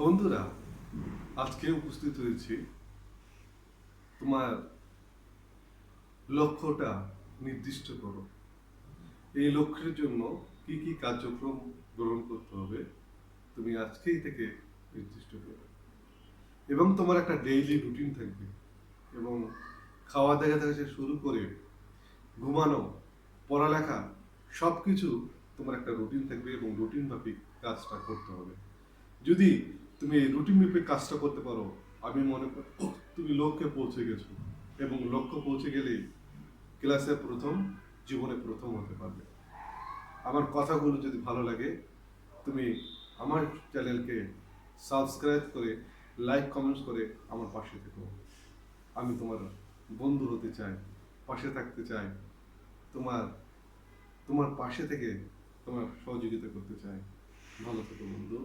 বন্ধুরা, আজকে উপস্থিত হয়েছি তোমার লক্ষ্যটা নির্দিষ্ট করো। এই লক্ষ্যের জন্য কি কি কার্যক্রম গ্রহণ করতে হবে, তুমি আজকেই থেকে নির্দিষ্ট করো। এবং তোমার একটা ডেইলি রুটিন থাকবে এবং খাওয়া দেখা থেকে শুরু করে ঘুমানো, পড়ালেখা সব কিছু তোমার একটা রুটিন থাকবে এবং রুটিন মাফিক কাজটা করতে হবে। যদি তুমি রুটিন মাফিক কাজটা করতে পারো। আমি মনে করি তুমি লক্ষ্যে পৌঁছে গেছো। এবং লক্ষ্য পৌঁছে গেলেই ক্লাসে প্রথম জীবনে প্রথম হতে পারবে। আমার কথাগুলো যদি ভালো লাগে, তুমি আমার চ্যানেলকে সাবস্ক্রাইব করে লাইক কমেন্টস করে আমার পাশে থেকো। আমি তোমার বন্ধু হতে চাই, পাশে থাকতে চাই, তোমার তোমার পাশে থেকে তোমার সহযোগিতা করতে চাই। ভালো থেকো বন্ধু।